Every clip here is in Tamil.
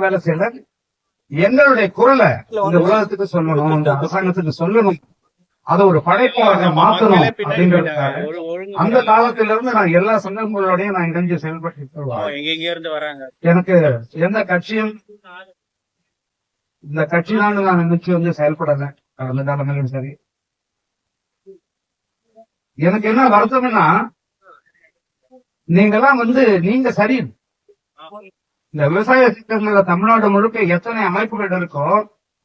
வேலை செய்யல. எங்களுடைய குரலை இந்த உலகத்துக்கு சொல்லணும் இந்த அரசாங்கத்துக்கு சொல்லணும். அதை ஒரு படைப்பாக மாத்தணும் அப்படிங்கிறதுக்காக அந்த காலத்துல இருந்து நான் எல்லா சங்கங்களோடையும் நான் இணைஞ்சு செயல்பட்டு எனக்கு எந்த கட்சியும் இந்த கட்சி தான் நான் நினைச்சு வந்து செயல்படல. கடந்த காலங்களிலும் சரி. எனக்கு என்ன வருத்தம்னா நீங்கெல்லாம் வந்து நீங்க சரி. இந்த விவசாய சிக்கல்ல தமிழ்நாடு முழுக்க எத்தனை அமைப்புகள் இருக்கோ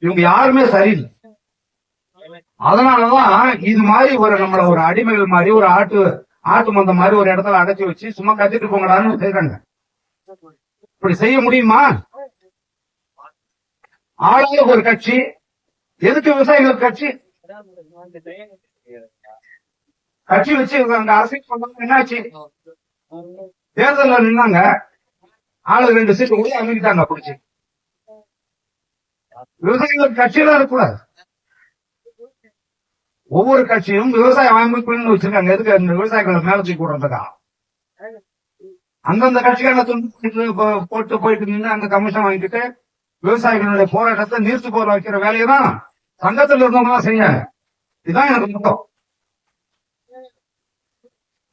இவங்க யாருமே சரியில்லை. அதனாலதான் இது மாதிரி ஒரு நம்மள ஒரு அடிமைகள் மாதிரி ஒரு ஆட்டு ஆட்டு மந்த மாதிரி ஒரு இடத்துல அடைச்சு வச்சு சும்மா கத்திட்டு போங்கடான்னு செய்யறாங்க இப்படி செய்ய முடியுமா? ஆளுநர் ஒரு கட்சி. எதுக்கு விவசாயிகள் கட்சி? கட்சி வச்சு அரசியல் பண்ணாங்க என்னாச்சு? தேர்தல்ல நின்னாங்க. ஆளு ரெண்டு சீட்டு கூட அமைக்கிட்டாங்க பிடிச்சி. விவசாயிகள் கட்சியில இருக்கக்கூடாது. ஒவ்வொரு கட்சியும் விவசாய அமைப்புன்னு வச்சிருக்காங்க. எதுக்கு அந்த விவசாயிகளை மேல தூக்கி விடுறதுக்கா அந்தந்த கட்சிக்கான துண்டு போட்டு போயிட்டு நின்று அந்த கமிஷன் வாங்கிட்டு விவசாயிகளுடைய போராட்டத்தை நீர்த்து போற வைக்கிற வேலையை தான் சங்கத்தில் இருந்தவங்க தான் இதுதான் எனக்கு முக்கியம்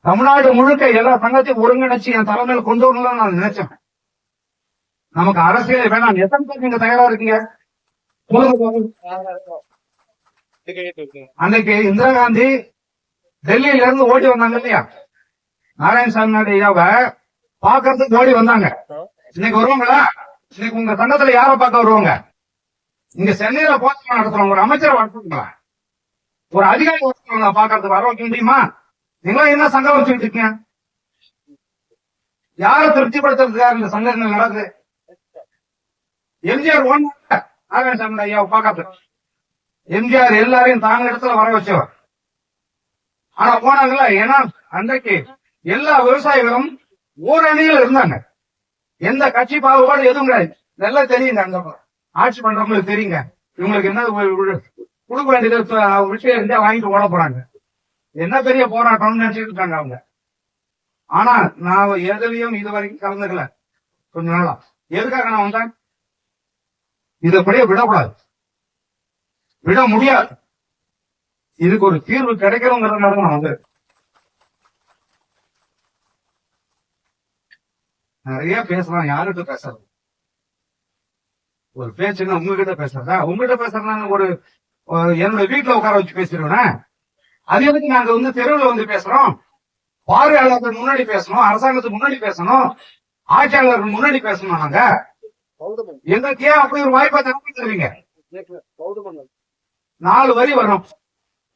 தமிழ்நாடு முழுக்க எல்லா சங்கத்தையும் ஒருங்கிணைச்சு என் தலைமையில கொண்டு வரணும்னு நான் நினைச்சேன். நமக்கு அரசியல் வேணாம். எத்தனை பேர் நீங்க தயாரா இருக்கீங்க? அன்னைக்கு இந்திரா காந்தி டெல்லியில இருந்து ஓடி வந்தாங்க இல்லையா? நாராயணசாமி ஐயாவை பாக்குறதுக்கு ஓடி வந்தாங்க. இன்னைக்கு வருவாங்களா? இன்னைக்கு உங்க சங்கத்துல யார பார்க்க வருவாங்க? இங்க சென்னையில போராட்டம் நடத்துறோம் ஒரு அமைச்சரை வரட்டுங்களா ஒரு அதிகாரி வரட்டுங்களா பாக்குறதுக்கு வர வைக்க முடியுமா? நீங்களும் என்ன சங்கம் வச்சுக்கிட்டு இருக்கீங்க யாரை திருப்திப்படுத்துறதுக்காக இந்த சங்கங்கள் நடக்குது? எம்ஜிஆர் ஒன் நாராயணசாமி ஐயாவை பார்க்கறது எம்ஜிஆர் எல்லாரையும் தாங்க இடத்துல வர வச்சவர். ஆனா போனாங்கல்ல ஏன்னா அன்றைக்கு எல்லா விவசாயிகளும் ஓரணியில் இருந்தாங்க. எந்த கட்சி பாகுபாடு எதுவும் கிடையாது. நல்லா தெரியுங்க அங்க ஆட்சி பண்றவங்களுக்கு தெரியுங்க. இவங்களுக்கு என்ன கொடுக்க வேண்டியது விஷயம் இருந்தா வாங்கிட்டு ஓட போறாங்க. என்ன பெரிய போராட்டம்னு நினைச்சிட்டு இருக்காங்க அவங்க. ஆனா நான் எதுலயும் இது வரைக்கும் கலந்துக்கல. கொஞ்ச நாளா. எதுக்காக நான் வந்தேன்? இதை அப்படியே விடக்கூடாது. விட முடியாது. இதுக்கு ஒரு தீர்வு கிடைக்கணுங்கிறதுனால நான் வந்து நிறைய பேசலாம். யாருகிட்ட பேசுறது? ஒரு பேச்சுன்னா உங்ககிட்ட பேசுறதா? உங்ககிட்ட பேசுறதுனா ஒரு ஒரு என்னோட வீட்டுல உட்கார வச்சு பேசிடுவேன். அது எதுக்கு நாங்க வந்து தெருவுல வந்து பேசுறோம். பார்வையாளர்கள் முன்னாடி பேசணும் அரசாங்கத்துக்கு முன்னாடி பேசணும் ஆட்சியாளர்கள் முன்னாடி பேசணும் நாங்க. எங்களுக்கு ஏன் அப்படி ஒரு வாய்ப்பை தரீங்க நாலு வரி வரும்.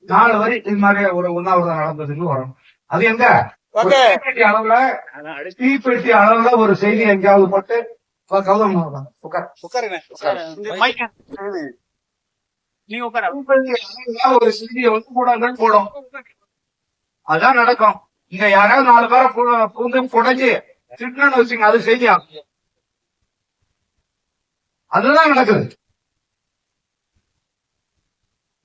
நாலு வரி இது மாதிரி ஒரு உண்ணாவிரதம் நடந்ததுக்கு வரும். அது எங்க? தீப்பெட்டி அளவுல தீப்பெட்டி அளவுல ஒரு செய்தி எங்கேயாவது போட்டு கௌதம் உட்கார். நீ உட்கார? ஒரு செய்தியை வந்து கூடங்கள் போடும். அதான் நடக்கும். இங்க யாராவது நாலு பேரை பூந்து புடைஞ்சு திட்டணும்னு வச்சுங்க அது செய்தியா? அதுதான் நடக்குது.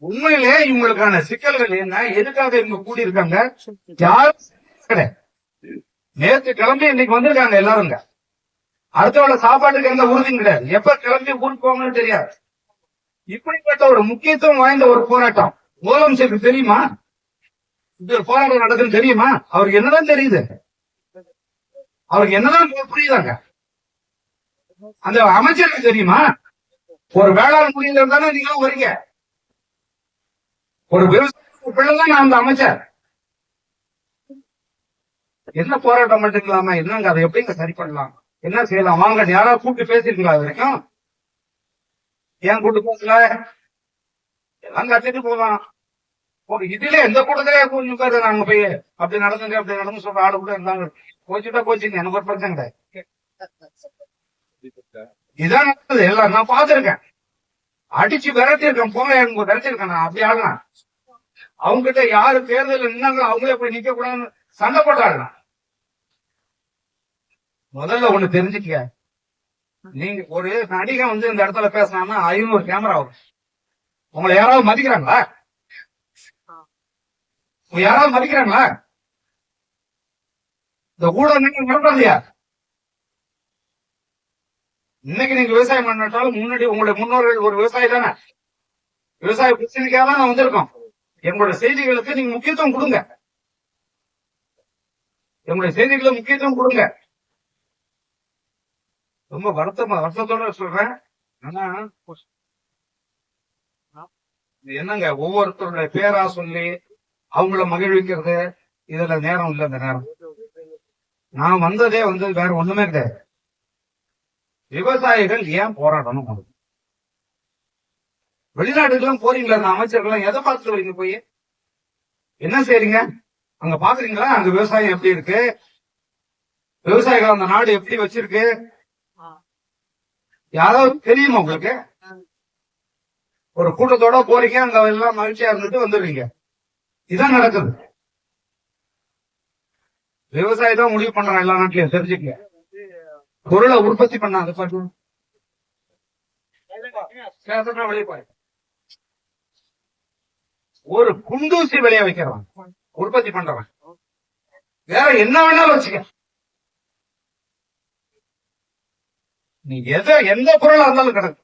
உண்மையிலே இவங்களுக்கான சிக்கல்கள் என்ன? எதுக்காக இவங்க கூடி இருக்காங்க யாரும் நேத்து கிளம்பி இன்னைக்கு வந்திருக்காங்க எல்லாரும் அடுத்தவள சாப்பாட்டுக்கு எந்த உறுதியும் கிடையாது. எப்ப கிளம்பி ஊருக்கு போவாங்கன்னு தெரியாது. இப்படிப்பட்ட ஒரு முக்கியத்துவம் வாய்ந்த ஒரு போராட்டம். ஓலம் சேர்க்கு தெரியுமா? இப்படி ஒரு போராட்டம் நடக்குதுன்னு தெரியுமா? அவருக்கு என்னதான் தெரியுது? அவருக்கு என்னதான் புரியுதாங்க? அந்த அமைச்சருக்கு தெரியுமா? ஒரு வேளாண் குடியில தானே நீங்களும் வரீங்க ஒரு விவசாய பிள்ளை தான் அந்த அமைச்சர். என்ன போராட்டம் மட்டும் இல்லாம என்னங்க அதை எப்படிங்க சரி பண்ணலாம்? என்ன செய்யலாம்? வாங்க யாராவது கூப்பிட்டு பேசிருக்கீங்களா அது வரைக்கும்? ஏன் கூட்டு பேசல எல்லாம் கத்திட்டு போவான் ஒரு இதுல எந்த கூட்டத்திலே கொஞ்சம் பேர் நாங்க போய்? அப்படி நடந்துங்க அப்படி நடந்து சொல்ற ஆளு கூட இருந்தாங்க. கோச்சுட்டா கோச்சுங்க எனக்கு ஒரு பிரச்சனை கிடையாது இதான் நடக்குது. எல்லாம் நான் பார்த்திருக்கேன். அடிச்சு விரட்டிருக்கேன் போங்க எனக்கு விரட்டிருக்கேன் நான். அப்படி ஆடலாம் அவங்க கிட்ட யாரு தேர்தல் நின்னாங்களோ அவங்களே போய் நிக்க கூடாதுன்னு சண்டை போட்டாங்க. முதல்ல ஒண்ணு தெரிஞ்சுக்க நீங்க ஒரு நடிகை வந்து இந்த இடத்துல பேசினான்னா ஐநூறு கேமரா வரும். உங்களை யாராவது மதிக்கிறாங்களா? யாராவது மதிக்கிறாங்களா? இந்த ஊடகங்கள் நீங்க இல்லையா? இன்னைக்கு நீங்க விவசாயம் பண்ணிட்டாலும் முன்னாடி உங்களுடைய முன்னோர்கள் ஒரு விவசாயி தானே? விவசாய பிரச்சனைக்காக தான் நான் வந்திருக்கோம். எங்களுடைய செய்திகளுக்கு நீங்க முக்கியத்துவம் கொடுங்க. எங்களுடைய செய்திகளுக்கு முக்கியத்துவம் கொடுங்க. ரொம்ப வருத்தமா வருத்தத்தோட சொல்றேன். ஆனா என்னங்க ஒவ்வொருத்தருடைய பேரா சொல்லி அவங்கள மகிழ்விக்கிறது இதுல நேரம் இல்ல இந்த நேரம். நான் வந்ததே வந்து வேற ஒண்ணுமே கிடையாது. விவசாயிகள் ஏன் போராடணும்? வெளிநாட்டுக்கெல்லாம் போறீங்களா? அந்த அமைச்சர்கள் எதை பார்த்துட்டு வரீங்க போய்? என்ன செய்றீங்க? அங்க பாக்குறீங்களா? அங்க விவசாயம் எப்படி இருக்கு? விவசாயிகள் அந்த நாடு எப்படி வச்சிருக்கு? யாராவது தெரியுமா உங்களுக்கு? ஒரு கூட்டத்தோட போறீங்க அங்க எல்லாம் மகிழ்ச்சியா இருந்துட்டு வந்துடுறீங்க. இதான் நடக்குது. விவசாயி தான் முடிவு பண்றான் எல்லா நாட்டிலையும் தெரிஞ்சுக்க பொருளை உற்பத்தி பண்ண அதை பாட்டு வெளியே ஒரு குண்டூசி விளைய வைக்கிறவன் உற்பத்தி பண்றவன். வேற என்ன வேணாலும் வச்சுக்க. நீ எதை எந்த பொருளா இருந்தாலும் கிடக்கு.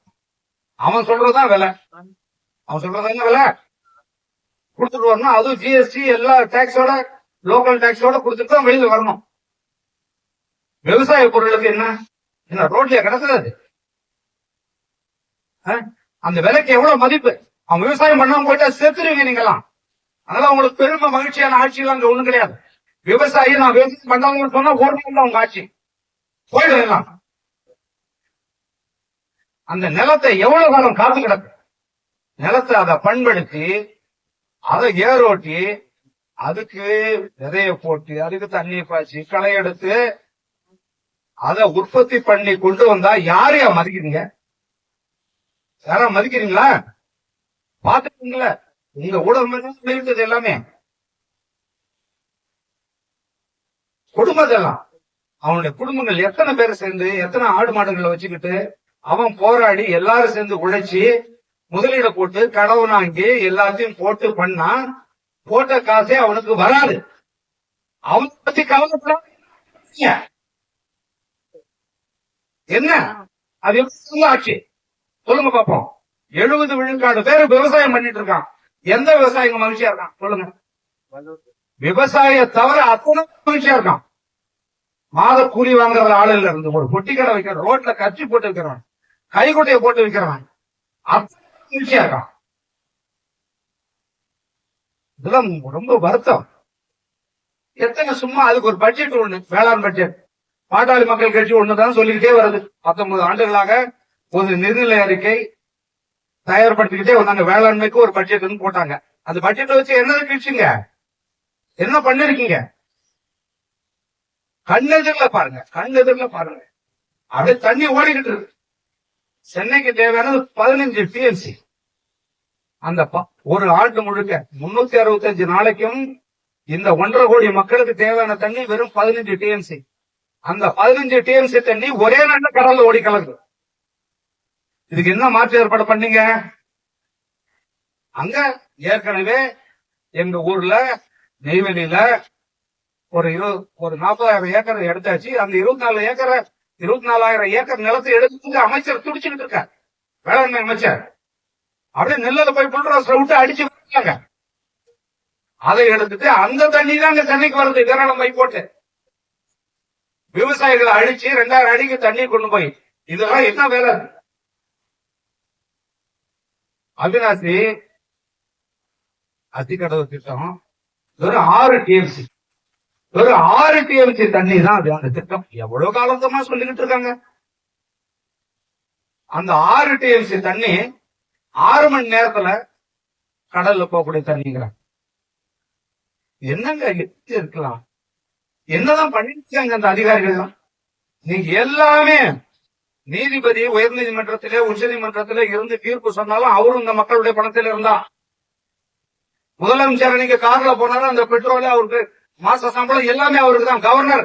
அவன் சொல்றதுதான் விலை. அவன் சொல்றது என்ன விலை? கொடுத்துட்டு வரணும். அதுவும் ஜிஎஸ்டி எல்லா டாக்ஸோட லோக்கல் டாக்ஸோட கொடுத்துட்டு தான் வெளியில வரணும். விவசாய பொருளுக்கு என்ன? என்ன ரோட்லயா கிடக்குது. அந்த விலைக்கு எவ்வளவு மதிப்பு? அவன் விவசாயம் பண்ணாம போயிட்டா செத்துருவீங்க நீங்களாம் அதனால உங்களுக்கு பெருமை மகிழ்ச்சியான ஆட்சி எல்லாம் அங்க ஒண்ணும் கிடையாது. விவசாயி நான் விவசாயம் பண்ணாங்கன்னு சொன்னா ஒரு நாள் தான் உங்க ஆட்சி. போயிடும் எல்லாம். அந்த நிலத்தை எவ்வளவு காலம் காத்து கிடக்கு? நிலத்தை அதை பண்படுத்தி அதை ஏரோட்டி அதுக்கு விதைய போட்டு அதுக்கு தண்ணி பாய்ச்சி களை எடுத்து அதை உற்பத்தி பண்ணி கொண்டு வந்தா யாரையா மதிக்கிறீங்க? யாரா மதிக்கிறீங்களா? பாத்துக்கீங்களா உங்க ஊடகம் இருந்தது எல்லாமே. குடும்பத்தெல்லாம் அவனுடைய குடும்பங்கள் எத்தனை பேர் சேர்ந்து எத்தனை ஆடு மாடுகளை வச்சுக்கிட்டு அவன் போராடி எல்லாரும் சேர்ந்து உழைச்சி முதலீட போட்டு கடவுள் வாங்கி எல்லாத்தையும் போட்டு பண்ணா போட்ட காசே அவனுக்கு வராது. அவனை பத்தி கவலைப்படாம என்ன? அது எப்படி ஆச்சு? சொல்லுங்க பாப்போம். எழுபது விழுக்காடு பேர் விவசாயம் பண்ணிட்டு இருக்கான். எந்த விவசாயிங்க மகிழ்ச்சியா இருக்கான்? சொல்லுங்க. விவசாய தவிர அத்தனை மகிழ்ச்சியா இருக்கான். மாத கூலி வாங்குற ஆளுல இருந்து ஒரு பொட்டி கடை வைக்கிற ரோட்ல கச்சி போட்டு வைக்கிறவன். கைக்குட்டையை போட்டு வைக்கிறவன் அத்தனை இருக்கான் இதெல்லாம் ரொம்ப வருத்தம். எத்தனை சும்மா அதுக்கு ஒரு பட்ஜெட் ஒண்ணு வேளாண் பட்ஜெட் பாட்டாளி மக்கள் கட்சி ஒண்ணுதான் சொல்லிக்கிட்டே வருது. பத்தொன்பது ஆண்டுகளாக ஒரு நிதிநிலை அறிக்கை தயார்படுத்திக்கிட்டே வந்தாங்க. வேளாண்மைக்கு ஒரு பட்ஜெட் போட்டாங்க. அந்த பட்ஜெட்டை வச்சு என்ன கழிச்சுங்க? என்ன பண்ணிருக்கீங்க? கண்ணெதிரில பாருங்க கண்ணெதிரில பாருங்க. அப்படியே தண்ணி ஓடிக்கிட்டு இருக்கு. சென்னைக்கு தேவையானது பதினஞ்சு டிஎம்சி அந்த ப- ஒரு ஆண்டு முழுக்க முன்னூத்தி அறுபத்தஞ்சு நாளைக்கும் இந்த ஒன்றரை கோடி மக்களுக்கு தேவையான தண்ணி வெறும் பதினஞ்சு டிஎம்சி அந்த பதினஞ்சு டிஎம்சி தண்ணி ஒரே நாள்ல கடல்ல ஓடி கலந்து இதுக்கு என்ன மாற்று ஏற்பாடு பண்ணீங்க? அங்க ஏற்கனவே எங்க ஊர்ல நெய்வேலியில ஒரு இரு ஒரு நாற்பதாயிரம் ஏக்கரை எடுத்தாச்சு. அந்த இருபத்தி நாலு ஏக்கரை இருபத்தி நாலாயிரம் ஏக்கர் நிலத்தை எடுத்து அமைச்சர் துடிச்சுக்கிட்டு இருக்கார். வேளாண்மை அமைச்சர். அப்படியே நெல்லில் போய் புல்ராச விட்டு அடிச்சு விட்டாங்க. அதை எடுத்துட்டு அந்த தண்ணி தான் இங்க சென்னைக்கு வருது. இதனால போய் போட்டு. விவசாயிகளை அழிச்சு ரெண்டாயிரம் அடிக்கு தண்ணி கொண்டு போய். இதெல்லாம் என்ன வேலை? அவினாசி அத்திக்கடவு திட்டம். வெறும் ஆறு டிஎம்சி வெறும் ஆறு டிஎம்சி தண்ணி தான் அது அந்த திட்டம். எவ்வளவு காலத்தமா சொல்லிக்கிட்டு இருக்காங்க? அந்த ஆறு டிஎம்சி தண்ணி ஆறு மணி நேரத்துல கடல்ல போகக்கூடிய தண்ணிங்கிறாங்க. என்னங்க எப்படி இருக்கலாம்? என்னதான் பண்ணிருக்காங்க அந்த அதிகாரிகள் எல்லாம் நீங்க எல்லாமே நீதிபதி உயர் நீதிமன்றத்திலே உச்ச நீதிமன்றத்திலே இருந்து தீர்ப்பு சொன்னாலும் அவரும் இந்த மக்களுடைய பணத்தில் இருந்தா முதலமைச்சர் நீங்க கார்ல போனாலும் அந்த பெட்ரோல் அவருக்கு மாச சம்பளம் எல்லாமே அவருக்கு தான் கவர்னர்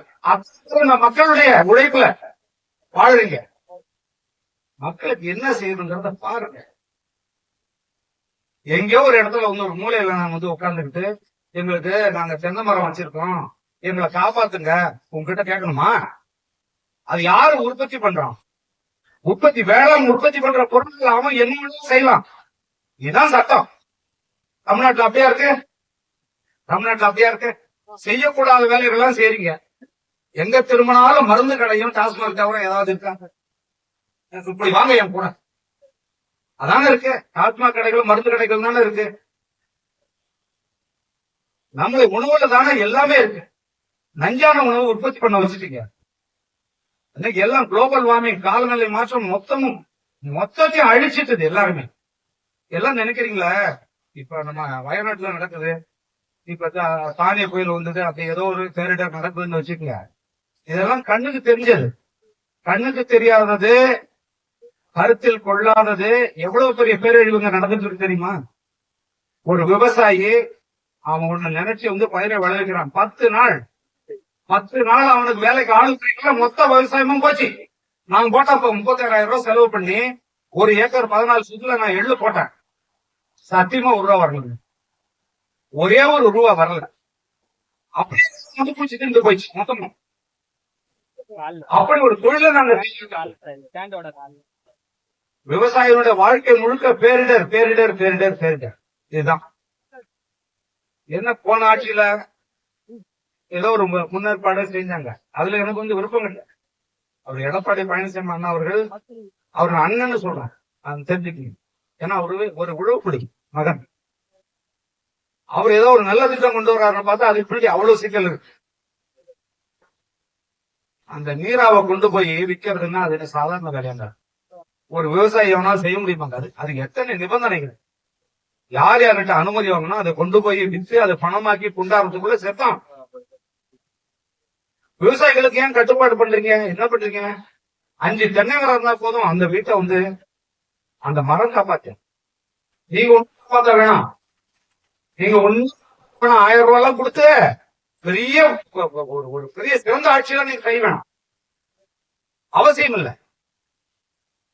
மக்களுடைய உழைப்புல வாழறீங்க. மக்களுக்கு என்ன செய்யணுங்கிறத பாருங்க. எங்கேயோ ஒரு இடத்துல வந்து ஒரு மூலையில நாங்க வந்து உட்கார்ந்துக்கிட்டு எங்களுக்கு நாங்க தென்னை மரம் வச்சிருக்கோம் எங்களை காப்பாத்துங்க உங்ககிட்ட கேட்கணுமா? அது யாரு உற்பத்தி பண்றான் உற்பத்தி வேளாண் உற்பத்தி பண்ற பொருட்கள் அவன் என்ன செய்யலாம். இதுதான் சட்டம். தமிழ்நாட்டுல அப்படியா இருக்கு? தமிழ்நாட்டுல அப்படியா இருக்கு? செய்யக்கூடாத வேலைகள்லாம் செய்றீங்க. எங்க திரும்பினாலும் மருந்து கடையும் டாஸ்மாக் தவிர ஏதாவது இருக்காங்க இப்படி வாங்க என் கூட அதாங்க இருக்கு. டாஸ்மாக் கடைகள் மருந்து கடைகள் தானே இருக்கு. நம்மளுடைய உணவுல தானே எல்லாமே இருக்கு. நஞ்சான உணவு உற்பத்தி பண்ண வச்சுட்டீங்க. இன்னைக்கு எல்லாம் குளோபல் வார்மிங் காலநிலை மாற்றம் மொத்தமும் மொத்தத்தையும் அழிச்சிட்டது எல்லாருமே. எல்லாம் நினைக்கிறீங்களா? இப்ப நம்ம வயநாட்டுல நடக்குது. இப்ப தா- தானிய புயல் வந்தது அப்படி ஏதோ ஒரு பேரிடர் நடக்குதுன்னு வச்சுக்கோங்க. இதெல்லாம் கண்ணுக்கு தெரிஞ்சது. கண்ணுக்கு தெரியாதது கருத்தில் கொள்ளாதது எவ்வளவு பெரிய பேரழிவுங்க நடந்துட்டு இருக்கு தெரியுமா? ஒரு விவசாயி அவன் ஒண்ணு நினைச்சு வந்து பயிரை விளைவிக்கிறான். பத்து நாள். பத்து நாள் அவனுக்கு வேலைக்கு ஆளு மொத்த விவசாயமும் போச்சு. நான் போட்டப்ப முப்பத்தாயிரம் ரூபாய் செலவு பண்ணி ஒரு ஏக்கர் பதினாலு சுத்துல நான் எள்ளு போட்டேன். சத்தியமா ஒரு ரூபா வரல. ஒரே ஒரு ரூபா வரல. அப்படியே வந்து திண்டு போயிடுச்சு மொத்தமா. அப்படி ஒரு தொழில நாங்க விவசாயிகளுடைய வாழ்க்கை முழுக்க பேரிடர் பேரிடர் பேரிடர் பேரிடர். இதுதான். என்ன போன ஆட்சியில ஏதோ ஒரு முன்னேற்பாடு செஞ்சாங்க. அதுல எனக்கு வந்து விருப்பம் இல்லை. அவர் எடப்பாடி பழனிசாமி அண்ணா அவர்கள் அவர் அண்ணன்னு சொல்றாங்க அது தெரிஞ்சுக்கணும் ஏன்னா அவரு ஒரு உழவுப்படி மகன். அவர் ஏதோ ஒரு நல்ல திட்டம் கொண்டு வர்றாருன்னு பார்த்தா அது இப்படி அவ்வளவு சிக்கல் இருக்கு. அந்த நீராவை கொண்டு போய் விக்கிறதுன்னா அது என்ன சாதாரண வேலையாங்க ஒரு விவசாயி எவனா செய்ய முடியுமாங்க அது? அதுக்கு எத்தனை நிபந்தனைகள்? யார் யார்கிட்ட அனுமதி வாங்கணும் அதை கொண்டு போய் வித்து அதை பணமாக்கி கொண்டாடுறதுக்குள்ள செத்தான். விவசாயிகளுக்கு ஏன் கட்டுப்பாடு பண்றீங்க? என்ன பண்றீங்க? அஞ்சு தென்னை மரம் இருந்தா போதும் அந்த வீட்டை வந்து அந்த மரம் காப்பாத்து. நீங்க ஒண்ணு வேணாம். நீங்க ஒண்ணு ஆயிரம் ரூபாய் எல்லாம் கொடுத்து பெரிய ஒரு பெரிய சிறந்த ஆட்சியெல்லாம் நீங்க செய்ய வேணாம். அவசியம் இல்ல.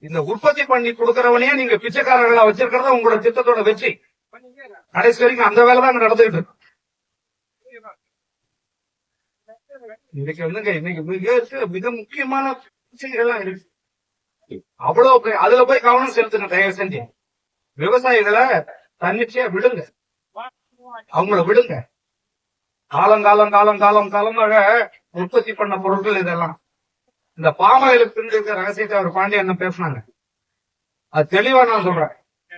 இந்த உற்பத்தி பண்ணி கொடுக்கறவனையே நீங்க பிச்சைக்காரர்களா வச்சிருக்கிறத உங்களோட திட்டத்தோட வெற்றி. கடைசி வரைக்கும் அந்த வேலை தான் நடந்துகிட்டு இருக்கு. இன்னைக்கு வந்துங்க இன்னைக்கு மிக மிக முக்கியமான பிரச்சனைகள்லாம் இருக்கு. அவ்வளவு அதுல போய் கவனம் செலுத்துங்க தயவு செஞ்சு. விவசாயிகளை தன்னிச்சையா விடுங்க. அவங்கள விடுங்க. காலம் காலம் காலம் காலம் காலமாக உற்பத்தி பண்ண பொருட்கள் இதெல்லாம். இந்த பாமாயிலுக்கு பின்னாடி இருக்க ரகசியத்தை அவர் பாண்டி என்ன பேசினாங்க? அது தெளிவா நான் சொல்றேன்.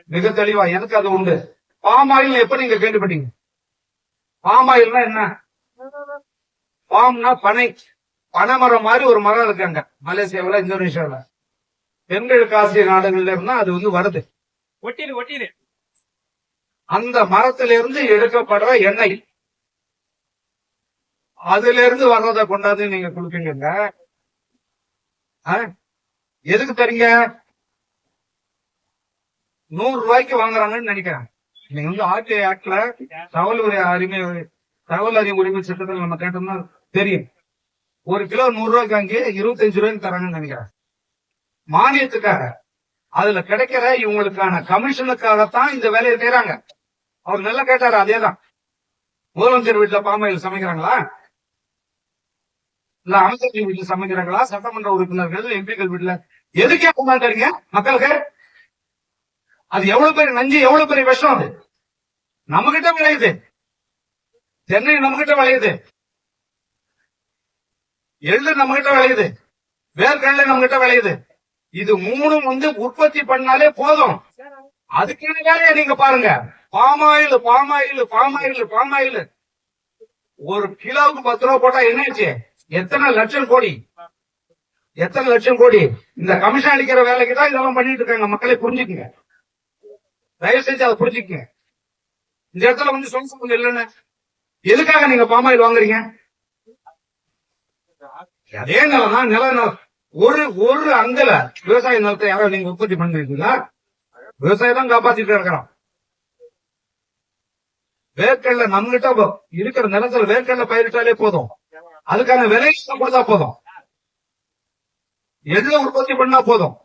மிக தெளிவா. எனக்கு அது உண்டு. பாமாயில் எப்ப நீங்க கேள்விப்பட்டீங்க? பாமாயில்னா என்ன? பாம்னா பனை. பனை மரம் மாதிரி ஒரு மரம் இருக்காங்க மலேசியாவுல இந்தோனேஷியாவில. தென்கிழக்கு ஆசிய நாடுகள்ல இருந்தா அது வந்து வருது. ஒட்டிடு ஒட்டிடு. அந்த மரத்திலிருந்து இருந்து எடுக்கப்படுற எண்ணெய். அதுல இருந்து வர்றதை கொண்டாந்து நீங்க கொடுப்பீங்க எதுக்கு தரீங்க நூறு ரூபாய்க்கு வாங்குறாங்கன்னு நினைக்கிறேன். நீங்க வந்து ஆர்டிஐ ஆக்ட்ல தகவல் உரி அறிமை தகவல் அறிவு உரிமை சட்டத்தில் நம்ம கேட்டோம்னா தெரியும். ஒரு கிலோ நூறு ரூபாய்க்கு வாங்கி இருபத்தஞ்சு ரூபாய்க்கு தராங்கன்னு நினைக்கிறேன். மானியத்துக்காக. அதுல கிடைக்கிற இவங்களுக்கான கமிஷனுக்காகத்தான் இந்த வேலையை செய்யறாங்க அவர் நல்லா கேட்டாரு அதேதான். முதலமைச்சர் வீட்டுல பாமாயில் சமைக்கிறாங்களா? இல்ல அமைச்சர்கள் வீட்டுல சமைக்கிறாங்களா? சட்டமன்ற உறுப்பினர்கள் எம்பிக்கள் வீட்டுல எதுக்கே கொண்டாடுறீங்க மக்களுக்கு? அது எவ்வளவு பெரிய நஞ்சு எவ்வளவு பெரிய விஷம் அது? நம்ம கிட்ட விளையுது. தென்னை நம்ம கிட்ட விளையுது. எள்ளு நம்ம கிட்ட விளையுது. வேர்க்கடலை நம்ம கிட்ட விளையுது. இது மூணும் வந்து உற்பத்தி பண்ணாலே போதும். அதுக்கான வேலையை நீங்க பாருங்க. Palm oil palm oil palm oil palm oil. ஒரு கிலோவுக்கு பத்து ரூபா போட்டா என்னாச்சு? எத்தனை லட்சம் கோடி? எத்தனை லட்சம் கோடி? இந்த கமிஷன் அடிக்கிற வேலைக்கு தான் இதெல்லாம் பண்ணிட்டு இருக்காங்க. மக்களை புரிஞ்சுக்குங்க. தயவு செஞ்சு அதை புரிஞ்சுக்குங்க. இந்த இடத்துல வந்து சொந்த சம்பந்தம் இல்லைன்னு. எதுக்காக நீங்க பாமாயில் வாங்குறீங்க? அதே நிலம் தான் நில நிலம். ஒரு ஒரு அங்கல விவசாய நிலத்தை யாரோ நீங்க உற்பத்தி பண்ணிருக்கீங்களா? விவசாயம் தான் காப்பாத்திட்டு இருக்கிறோம் வேர்க்கடல நம்மகிட்ட இருக்கிற நிலத்துல வேர்க்கடல பயிரிட்டாலே போதும். அதுக்கான விலை கொடுத்தா போதும். எள்ள உற்பத்தி பண்ணா போதும்.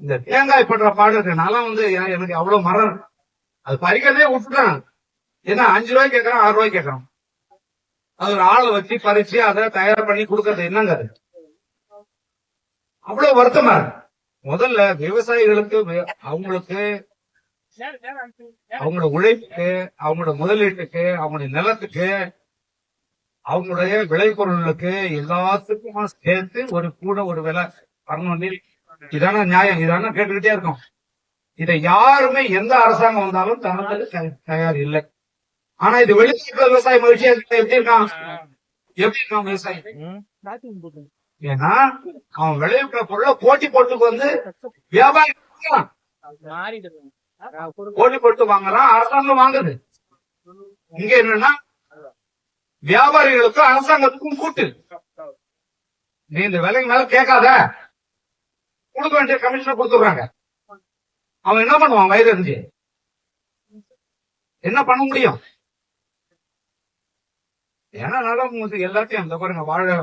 இந்த தேங்காய் படுற பாடு இருக்கு. நான் வந்து எனக்கு அவ்வளவு மரம். அது பறிக்கிறதே விட்டுட்டான். ஏன்னா அஞ்சு ரூபாய் கேட்கறான் ஆறு ரூபாய் கேட்கறான். அது ஒரு ஆளை வச்சு பறிச்சு அதை தயார் பண்ணி கொடுக்கறது என்னங்க அது? அவ்வளவு வருத்தமா இருக்கு. முதல்ல விவசாயிகளுக்கு அவங்களுக்கு அவங்களோட உழைப்புக்கு அவங்களோட முதலீட்டுக்கு அவங்களுடைய நிலத்துக்கு அவங்களுடைய விளைபொருளுக்கு எல்லாத்துக்குமா சேர்த்து ஒரு கூட ஒரு விலை வரணும் இதான நியாயம் இதான கேட்டுக்கிட்டே இருக்கோம் இதை யாருமே எந்த அரசாங்கம் வந்தாலும் தரதுக்கு தய- தயார் இல்லை ஆனா இது வெளிநாட்டுல விவசாய மகிழ்ச்சியா இருக்கு. எப்படி இருக்கான் எப்படி இருக்கான் விவசாயி. ஏன்னா அவன் விளைவிக்கிற பொருளை போட்டி போட்டுக்கு வந்து வியாபாரி வாங்குறான். மாறிடுது. ஆ, கொடு. போட்டி போட்டு வாங்குறான் அரசாங்கம் வாங்குது. இங்க என்னன்னா வியாபாரிகளுக்கும் அரசாங்கத்துக்கும் கூட்டு. நீ இந்த விலைக்கு மேல கேட்காத. கொடுக்க வேண்டிய கமிஷனை கொடுத்துடுறாங்க. அவன் என்ன பண்ணுவான் வயிறு எரிஞ்சு? என்ன பண்ண முடியும்? ஏன்னா நலம் எல்லாத்தையும் அந்த பாருங்க வாழை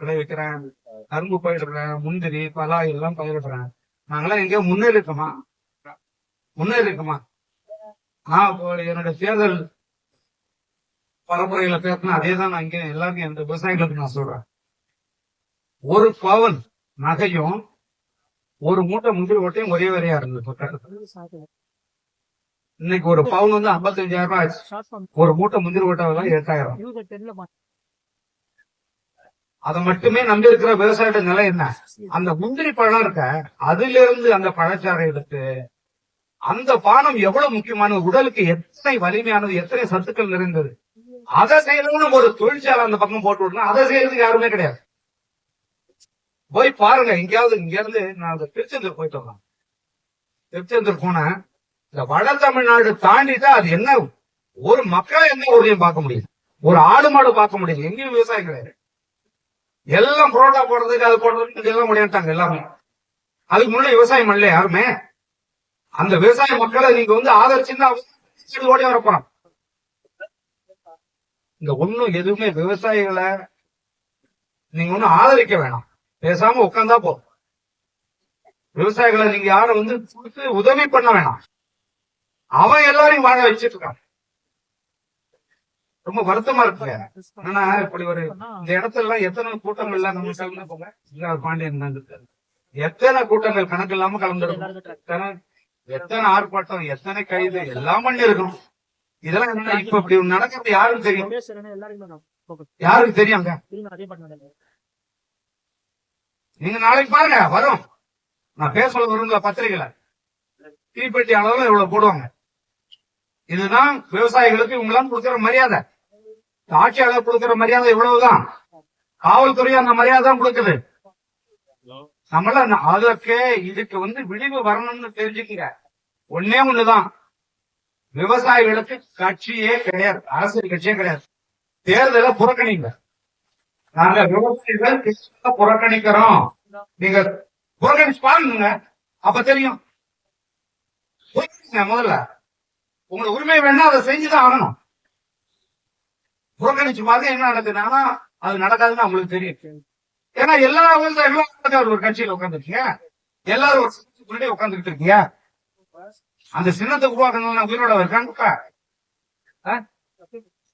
விளைவிக்கிறேன் கரும்பு பயிரிடுறேன் முந்திரி பலா எல்லாம் பயிரிடுறேன். நாங்களாம் எங்கேயோ முன்னேறிக்கோமா முன்னேறிக்குமா நான் இப்போ என்னோட தேர்தல் பரப்புரையில பேசினா அதே தான் நான் இங்க எல்லாருக்கும் எந்த விவசாயிகளுக்கு நான் சொல்றேன். ஒரு பவன் நகையும் ஒரு மூட்டை முந்திரி ஓட்டையும் ஒரே வரையா இருந்தது இன்னைக்கு ஒரு பவுன் வந்து 55000 ரூபாய் ஆச்சு ஒரு மூட்டை முந்திரி ஓட்டை எட்டாயிரம். அதை மட்டுமே நம்பி இருக்கிற விவசாயியோட நிலை என்ன? அந்த முந்திரி பழம் இருக்க? அதுல இருந்து அந்த பழச்சாறை எடுத்து அந்த பானம் எவ்வளவு முக்கியமானது? உடலுக்கு எத்தனை வலிமையானது? எத்தனை சத்துக்கள் நிறைந்தது? அதை செய்யணும்னு ஒரு தொழிற்சாலை அந்த பக்கம் போட்டு விடணும். அதை செய்யறதுக்கு யாருமே கிடையாது. போய் பாருங்க எங்கேயாவது இங்க இருந்து நான் அந்த திருச்செந்தூர் போயிட்டு வரலாம் திருச்செந்தூர் போனேன். இந்த வட தமிழ்நாடு தாண்டிதான் அது என்ன? ஒரு மக்களை எந்த ஊர்லயும் பார்க்க முடியல. ஒரு ஆடு மாடு பார்க்க முடியல. எங்கேயும் விவசாயம் கிடையாது. எல்லாம் புரோட்டா போடுறதுக்கு அது போடுறதுக்கு எல்லாம் முடியாட்டாங்க எல்லாமே அதுக்கு முன்னாடி விவசாயம் பண்ணல யாருமே. அந்த விவசாய மக்களை நீங்க வந்து ஆதரிச்சுன்னா ஓடி வரப்பான் இந்த ஒண்ணும் எதுவுமே விவசாயிகளை நீங்க ஒண்ணும் ஆதரிக்க வேணாம். பேசாம உட்கார்ந்தா போதும். விவசாயிகளை நீங்க யாரும் வந்து கொடுத்து உதவி பண்ண வேணாம். அவன் எல்லாரையும் வாழ வச்சிட்டு இருக்கான். ரொம்ப வருத்தமா இருக்குங்க. ஆனா இப்படி ஒரு இந்த இடத்துல எல்லாம் எத்தனை கூட்டங்கள்லாம் நம்ம கலந்து போங்க பாண்டியன் தான் இருக்காரு. எத்தனை கூட்டங்கள் கணக்கு இல்லாம கலந்துருக்கும். எத்தனை ஆர்ப்பாட்டம் எத்தனை கைது எல்லாம் பண்ணி இருக்கணும். இதெல்லாம் என்ன இப்ப இப்படி நடக்கிறது யாருக்கு தெரியும். யாருக்கு வேண்டியது. நீங்க நாளைக்கு பாருங்க வரும். நான் பேச வரும்ல பத்திரிகையில? தீப்பெட்டி அளவுல இவ்வளவு போடுவாங்க. இதுதான் விவசாயிகளுக்கு இவங்கெல்லாம் கொடுக்கிற மரியாதை. ஆட்சியாளர் கொடுக்கிற மரியாதை இவ்வளவுதான். காவல்துறை அந்த மரியாதை தான் கொடுக்குது நம்மள அதற்கு இதுக்கு வந்து விடிவு வரணும்னு தெரிஞ்சுக்கங்க ஒன்னே ஒண்ணுதான். விவசாயிகளுக்கு கட்சியே கிடையாது. அரசியல் கட்சியே கிடையாது. தேர்தலை புறக்கணிங்க. நாங்க விவசாயிகள் தேர்தலை புறக்கணிக்கிறோம். நீங்க புறக்கணிச்சு பாருங்க. அப்ப தெரியும். முதல்ல. உங்களுக்கு உரிமை வேணா அதை செஞ்சுதான் ஆகணும். புறக்கணிச்சு பாருங்க என்ன நடக்குதுன்னா அது நடக்காதுன்னு அவங்களுக்கு தெரியும். ஏன்னா எல்லா விவசாயிகளும் ஒரு கட்சியில உட்காந்துருக்கீங்க எல்லாரும் ஒரு சின்னத்துக்கு முன்னாடி உட்காந்துக்கிட்டு இருக்கீங்க. அந்த சின்னத்தை உருவாக்கணும் உயிரோட இருக்காங்கப்பா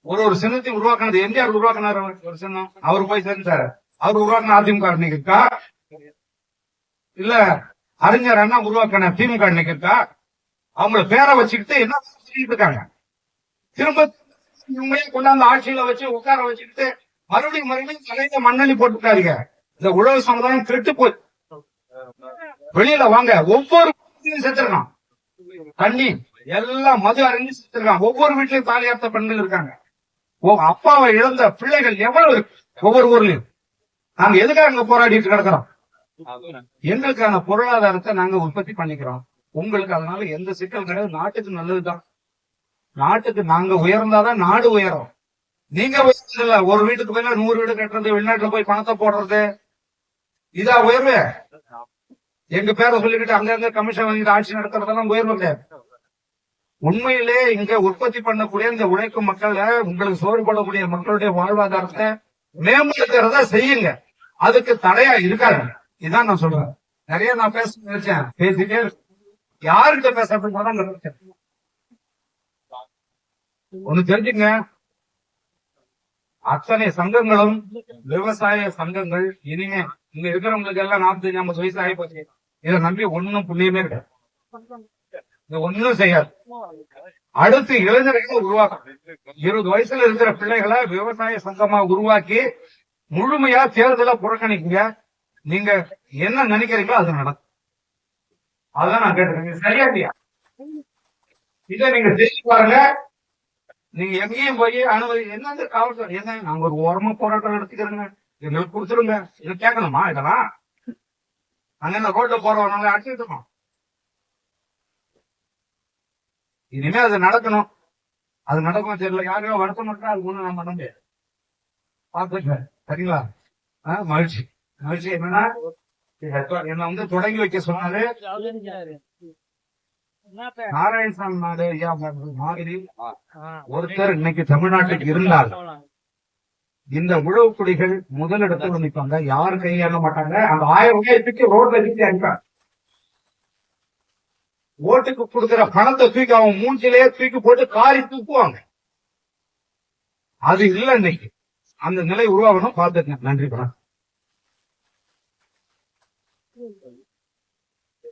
ஒரு ஒரு சின்னத்தை உருவாக்குனது எம்ஜிஆர் உருவாக்கினார் ஒரு சின்னம். அவர் போய் சேர்ந்தாரு அவர் உருவாக்குன அதிமுக அன்னைக்கு இருக்கா? இல்ல அறிஞர் அண்ணா உருவாக்கின திமுக அன்னைக்கு இருக்கா? அவங்கள பேரை வச்சுக்கிட்டு என்ன சொல்லிட்டு இருக்காங்க? திரும்ப இவங்களே கொண்டாந்து ஆட்சியில வச்சு உட்கார வச்சுக்கிட்டு மறுபடியும் மறுபடியும் தலையில மண்ணலி போட்டுருக்காருங்க இந்த உழவு சமுதாயம் கெட்டு போய் வெளியில வாங்க. ஒவ்வொரு செத்துருக்கான் தண்ணி எல்லாம் மது அறிஞ்சு செத்துருக்கான் ஒவ்வொரு வீட்லயும் தாலியார்த்த பெண்கள் இருக்காங்க. ஓ அப்பாவை இழந்த பிள்ளைகள் எவ்வளவு ஒவ்வொரு ஊர்லயும். நாங்க எதுக்காக அங்க போராடிட்டு கிடக்குறோம்? எங்களுக்கான பொருளாதாரத்தை நாங்க உற்பத்தி பண்ணிக்கிறோம். உங்களுக்கு அதனால எந்த சிக்கல் கிடையாது. நாட்டுக்கு நல்லதுதான். நாட்டுக்கு நாங்க உயர்ந்தாதான் நாடு உயரும். நீங்க இல்ல ஒரு வீட்டுக்கு போய் நூறு வீடு கட்டுறது வெளிநாட்டுல போய் பணத்தை போடுறது. இதா உயர்வு. எங்க பேரை சொல்லிக்கிட்டு அங்கங்க கமிஷன் வாங்கிட்டு ஆட்சி நடத்துறதெல்லாம் உயர்வு கிடையாது உண்மையிலே இங்க உற்பத்தி பண்ணக்கூடிய இந்த உழைக்கும் மக்கள் உங்களுக்கு சோறு போடக்கூடிய மக்களுடைய வாழ்வாதாரத்தை மேம்படுத்துறத செய்யுங்க. அதுக்கு தடையா இருக்காது இதான் நான் சொல்றேன். நிறைய நான் பேச நினைச்சேன். பேசிட்டே யாருக்கிட்ட பேச அப்படின்னு நினைச்சேன். ஒண்ணு தெரிஞ்சுங்க அத்தனை சங்கங்களும் விவசாய சங்கங்கள். இனிமே இங்க இருக்கிறவங்களுக்கு எல்லாம் நாற்பத்தி ஐம்பது வயசு ஆகி போச்சு இதை நம்பி ஒண்ணும் புண்ணியமே கிடையாது இது ஒண்ணும் செய்யாது. அடுத்து இளைஞர்களை உருவாக்கணும். இருபது வயசுல இருக்கிற பிள்ளைகளை விவசாய சங்கமா உருவாக்கி முழுமையா தேர்தல புறக்கணிக்குங்க. நீங்க என்ன நினைக்கிறீங்களோ அது நடக்கும். அதான் நான் கேட்டிருக்கேன் சரியா இல்லையா? இதை நீங்க செஞ்சு பாருங்க. நீங்க எங்கேயும் போய் அனுமதி என்னங்க காவல்துறை என்ன நாங்க ஒரு ஓரமா போராட்டம் நடத்திக்கிறோங்க. எங்களுக்கு கொடுத்துருங்க. இதை கேட்கணுமா இதெல்லாம்? அங்க இந்த ரோட்ல போறோம் நாங்க இருக்கோம் இனிமே அது நடக்கணும். அது நடக்கும் தெரியல. யாரையோ வருத்த மாட்டா அது ஒண்ணு நம்ம பண்ண முடியாது. பாத்துக்க சரிங்களா? மகிழ்ச்சி. மகிழ்ச்சி. என்னன்னா என்ன வந்து தொடங்கி வைக்க சொன்னாரு. நாராயணசாமி நாடு ஐயா மாதிரி ஒருத்தர் இன்னைக்கு தமிழ்நாட்டுக்கு இருந்தால் இந்த உழவு குடிகள் முதலிடத்துல நிற்பாங்க. யாரும் கையாள மாட்டாங்க? அந்த ஆயிரம் ரூபாய் தூக்கி ரோட்ல தூக்கி அடிப்பாங்க ஓட்டுக்கு கொடுக்கிற பணத்தை தூக்கி அவன் மூஞ்சிலேயே தூக்கி போட்டு காரி தூக்குவாங்க. அது இல்ல இன்னைக்கு. அந்த நிலை உருவாகணும். பாத்துக்கங்க நன்றி படம்